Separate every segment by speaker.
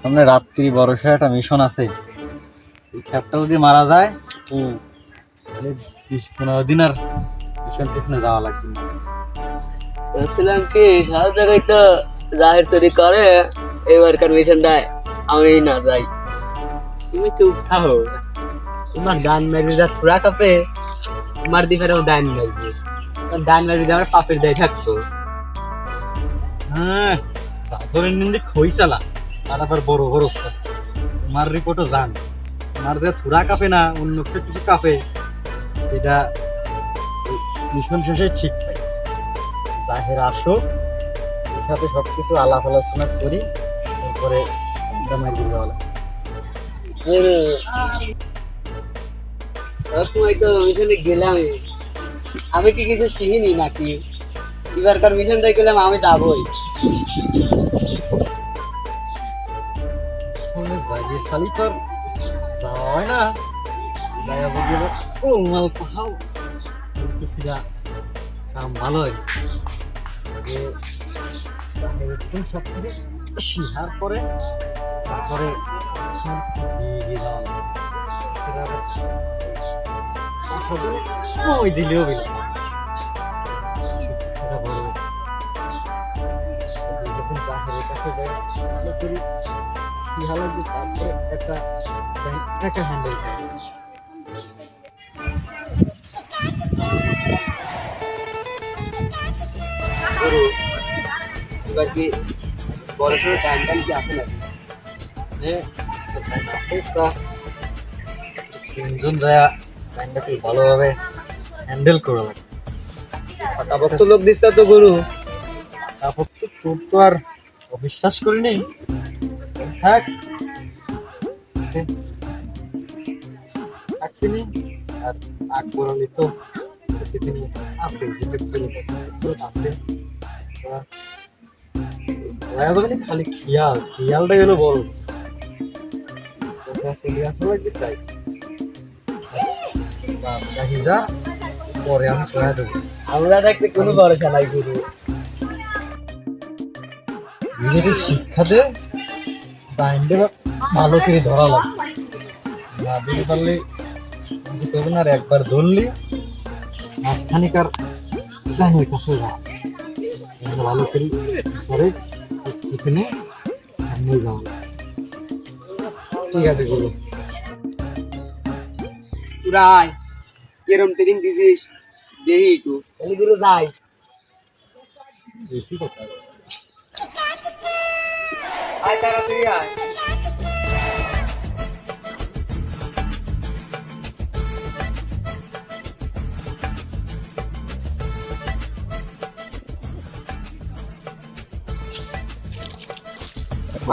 Speaker 1: সামনে রাত্রি বড়সড় একটা মিশন আছে। এই খ্যাপটা যদি মারা যায় তাহলে বিশ পনেরো দিন আর মিশন টিশনে যাওয়া লাগবে না।
Speaker 2: বলছিলাম কি সারা জায়গায় তো জাহের তৈরি করে এবারকার মিশনটায় আমি না যাই।
Speaker 3: তুমি তো উঠাও তোমার ডান মারিটা পুরা কাপে তোমার দিকে ডান মারবে ডান মারবি আমার পাপের দেয় থাকতো
Speaker 1: হ্যাঁ সাথরের নিন্দে খই চালা। আর আবার বড় বড়। তোমার রিপোর্টও জান। মার যে পুরা কাপে না, অন্য কিছু কাপে, এটা মিশন শেষে ঠিক জাহের আসো ওর সাথে সব কিছু আলাপ আলোচনা করি, তারপরে আমরা মার্কেট যাওয়া
Speaker 2: তো মিশনে গেলাম আমি কি কিছু শিখিনি নাকি? এবারকার মিশনটাই গেলাম, আমি যাবই।
Speaker 1: শালি তোর যাওয়া হয় না, যাইয়া বুঝে কোলমাল পাহাও কিন্তু ফিরা, কাম ভালো হয় জাহের সব কিছু শিহার পরে তারপরে ওই দিলেও বিল যখন জাহেরের কাছে ভালো করি তারপরে একটা একা হ্যান্ডেল করে
Speaker 2: এবার কি বড় সড়ো টাইম টাইম কি আছে নাকি?
Speaker 1: আছে তা। তিনজন যায় টাইমটাকে ভালোভাবে হ্যান্ডেল করা লাগে
Speaker 2: তো লোক দিচ্ছে তো গরু।
Speaker 1: তো তোর তো আর অবিশ্বাস করিনি। থাক। থাকবিনি আর আকবর আলী তো প্রতিদিন আছে যেটা খালি খেয়াল খেয়ালটাই হলো বড় লাগবে তাই। পরে আমি সহায় দেবো
Speaker 2: আমরা দেখতে কোনো ভরসা নাই গরু
Speaker 1: শিক্ষা দে। টাইমটা ভালো করে ধরা লাগবে না দিতে পারলে কিছু না আর একবার ধরলি মাঝখানিক আর জানি কাছে যা। ভালো করে পরে এখানে নিয়ে যাও। ঠিক আছে গুলো
Speaker 2: পুরাই এরম ট্রেনিং দিছিস দেহি একটু। যাই।
Speaker 1: বেশি কথা।
Speaker 2: আয় তাড়াতাড়ি আয়।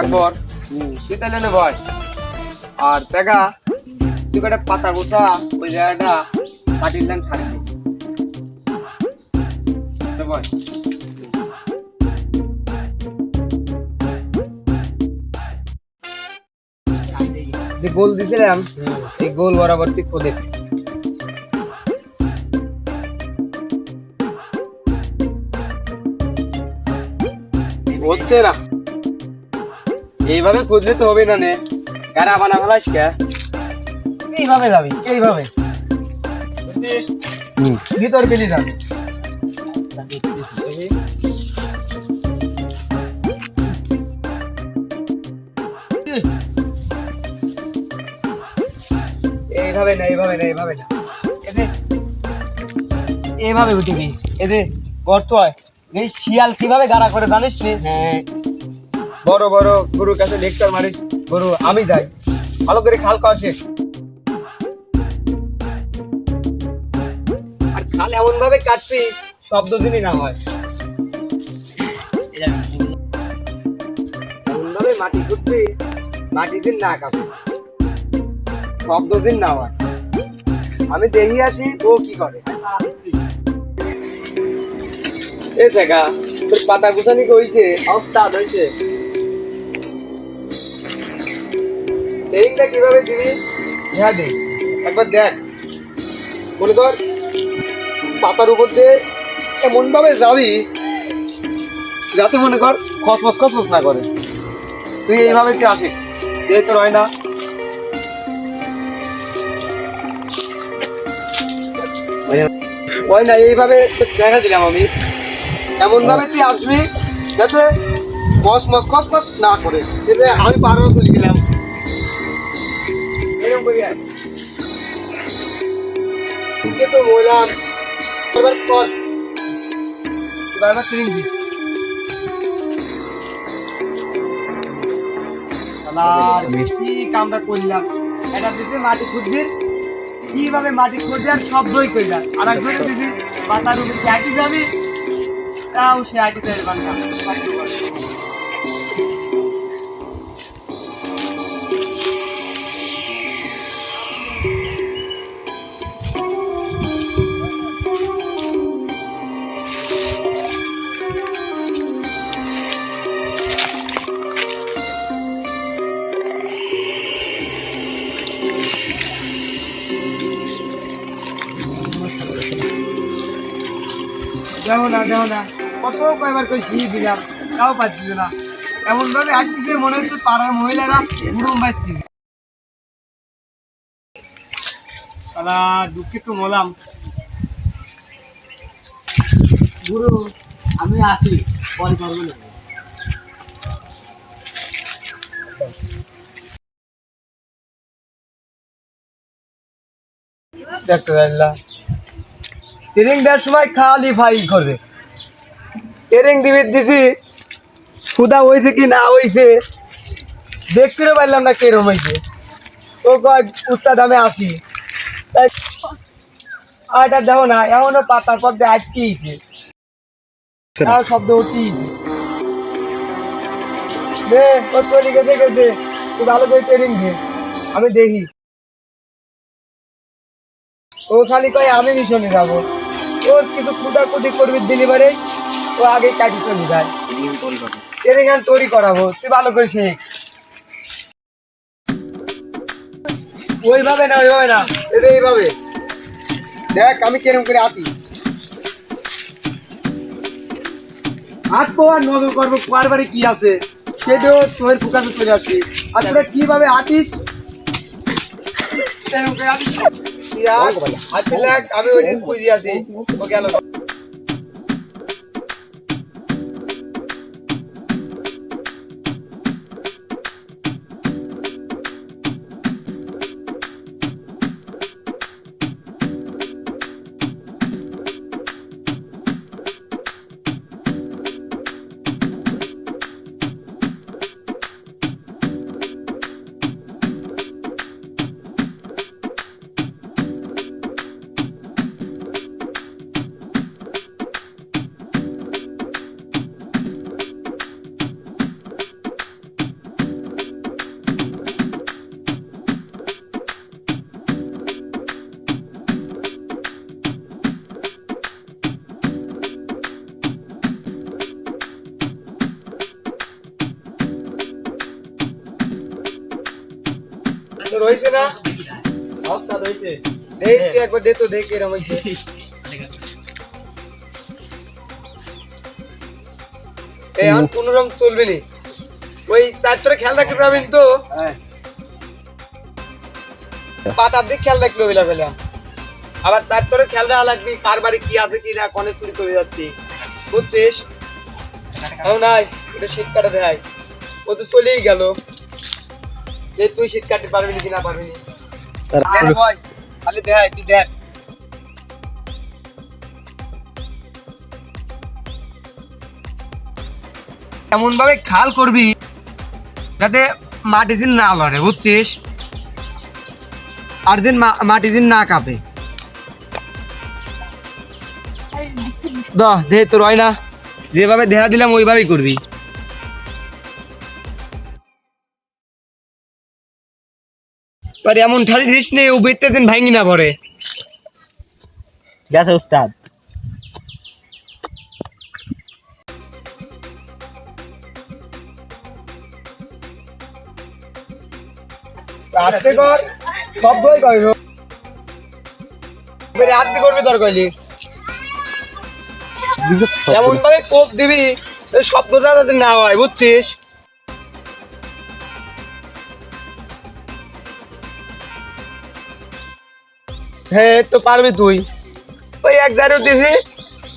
Speaker 4: আকবর তুই তাহলে নে ভয় আর দেখা তুই কটা পাতা গোছা, ওই জায়গাটা কাটির লাইন থাকবে ভয় যে গোল দিছিলাম এই গোল বরাবর তুই খোদে হচ্ছে না। এইভাবে খুঁজলে তো হবে না নে। গাড়া বানা ফেলাস কে? এইভাবে যাবি এইভাবে। ভিতর পেলি যাবি। এইভাবে না এইভাবে না এইভাবে না। এতে এইভাবে উঠবি এতে গর্ত হয় এই শিয়াল কীভাবে গাড়া করে জানিস নি হ্যাঁ। বড় বড় গরুর কাছে লেকচার মারিস গরু, আমি যাই। ভালো করে খাল খাওয়া শেষ। আর খাল এমন ভাবে কাটবি, শব্দ দিনই না হয়। এমন ভাবে মাটি খুঁজবি মাটি দিন না কাটবে। শব্দ দিন না হয়। আমি দেখি আসি ও কি করে। এ জায়গা তোর পাতা গুছানি কইছে অবস্থা হয়েছে ট্রেনিংটা কীভাবে দিবি? হ্যাঁ দে একবার দেখ। মনে কর পাতার উপর দিয়ে এমন ভাবে যাবি যাতে মনে কর খসমস খসমস না করে। তুই এইভাবে কি আসিস। তোর হয় না হয় না এইভাবে দেখা দিলাম আমি। এমন ভাবে তুই আসবি যাতে মস মস কস কস না করে। আমি পারব তুলে গেলাম। এরকম করে কি কামটা করলাম। মাটি খুঁজবি কীভাবে মাটি খুঁজে আর সব বই কইলা আর একজনে দিদি পাতার উপরে কি দামি তাও সে একই দেয় বাংলা দেখো না দেখো না। কত কয়বার করে শিখিয়ে দিলাম, তাও পাচ্ছিল না। এমন ভাবে আসতেছে মনে হচ্ছে পাড়ার মহিলারা ঘুরুম বাজছে। দাদা দুঃখে তো মলাম।
Speaker 3: গুরু, আমি আসি, পরে করব না।
Speaker 4: দেখতে ট্রেনিং দেওয়ার সময় খালি ফাই করে ট্রেনিং দিবি দিছি। খুদা হয়েছে কি না হয়েছে দেখতে পারলাম না কিরম হয়েছে। ও কয়, উস্তাদ, আমি আসি। এটা দেখো না এমনও পাতার আটকেছে আর শব্দ উঠিয়েছে দে গেছে গেছে। তুই ভালো করে ট্রেনিং দে। আমি দেখি। ও খালি কয়, আমি মিশনে যাব। ওর কিছু কুটাকুটি করবি ডেলিভারি ও আগে কাটি চলে যায়। ট্রেনিং আমি তৈরি করাবো তুই ভালো করে শেখ। ওইভাবে না ওইভাবে না। এটা এইভাবে। দেখ আমি কেরম করে আতি আটবো আর নজর করব কার বাড়ি কি আছে। সেটাও তোর ফুকাতে চলে আসবি। আর তোরা কীভাবে আটিস কেরম করে আটিস তুই আট, আজকে লাগ, আমি ওই দিন খুঁজে আছি ও গেল হয়েছে না? দেখ তুই একবার দে তো দেখ এরম হয়েছে এখন কোন রকম চলবে নি। ওই চারটারে খেয়াল রাখতে পারবেন তো? পাতার দিক খেয়াল রাখলে ওইলা বেলা আবার চারটারে খেয়াল রাখা লাগবে কার বাড়ি কি আছে কি না কনে চুরি করে যাচ্ছি। বুঝছিস? ও নাই এটা শীত কাটা দেয় ও তো চলেই গেল। যে তুই শীত কাটতে পারবি কি না পারবি। খালি দেখ তুই দেখ। এমন ভাবে খাল করবি যাতে মাটি দিন না লড়ে বুঝছিস? আর দিন মাটি দিন না কাঁপে। দহ দে তোর হয় না যেভাবে দেহা দিলাম ওইভাবেই করবি। আর এমন ঠালি দিস নেই ও বেতে দিন ভাঙি না পরে
Speaker 3: গেছে উস্তাদ
Speaker 4: কর কইব রাত করবি তোর কইলি এমন ভাবে কোপ দিবি শব্দটা যাতে না হয় বুঝছিস হ্যাঁ তো পারবি তুই। ওই এক জায়রো দিছি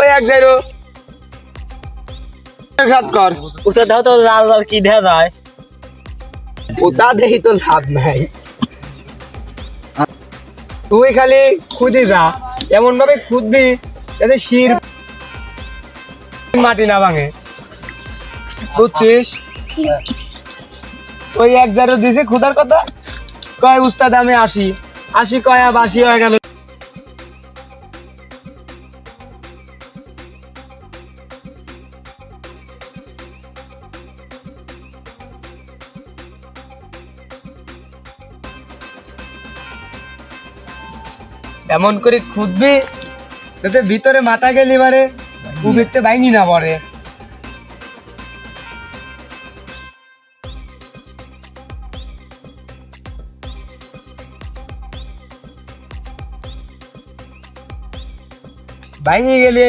Speaker 4: ওই এক জায়রো ঘাট কর।
Speaker 3: উসে দাও তো লাল লাল কি দেয়া যায়।
Speaker 4: ওটা দেখি তো লাভ নাই। তুই খালি খুদি যা এমন ভাবে খুদবি যাতে শির মাটি না ভাঙে। বুঝছিস? ওই এক জারো দিছে খুদার কথা। কয় উস্তাদ আমি আসি। আসি কয়া বাসি হয়ে গেল। এমন করে খুদবি যাতে ভিতরে মাথা গেলি বারে উবেকতে বাইনি না পড়ে। বাইনি গেলে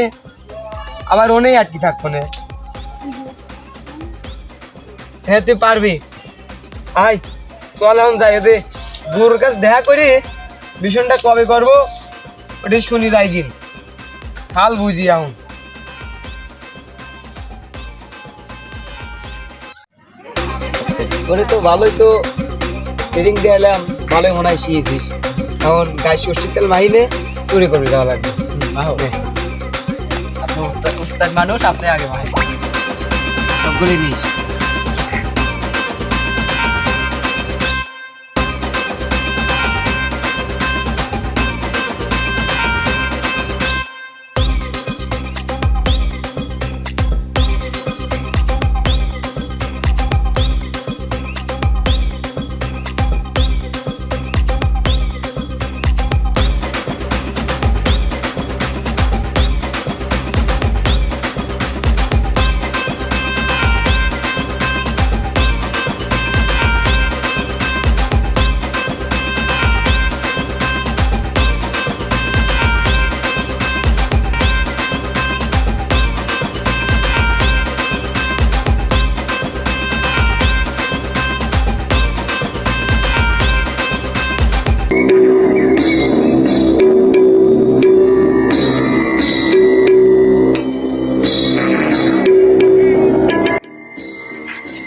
Speaker 4: আবার ওনেই আটকি থাকব না। হ্যাঁ তুই পারবি। আয় চল এখন যাই দে গুরুর কাছে দেখা করি মিশনটা কবে করব ওটি শুনি যাই গিন হাল বুঝি এখন। তোরে তো ভালোই তো ট্রেনিং দিয়ে এলাম ভালোই মনে হয় শিখেছিস। এখন গায়ে ষষ্ঠী তেল মাহিনে চুরি করবি যাওয়া লাগবে। মানুষ আপনি আগে ভাই। সবগুলি নিস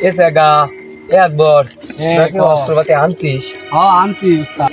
Speaker 4: এসে গা একবার নাকি অস্ত্রপাতি আনছিস?
Speaker 3: হ্যাঁ আনছি উস্তাদ।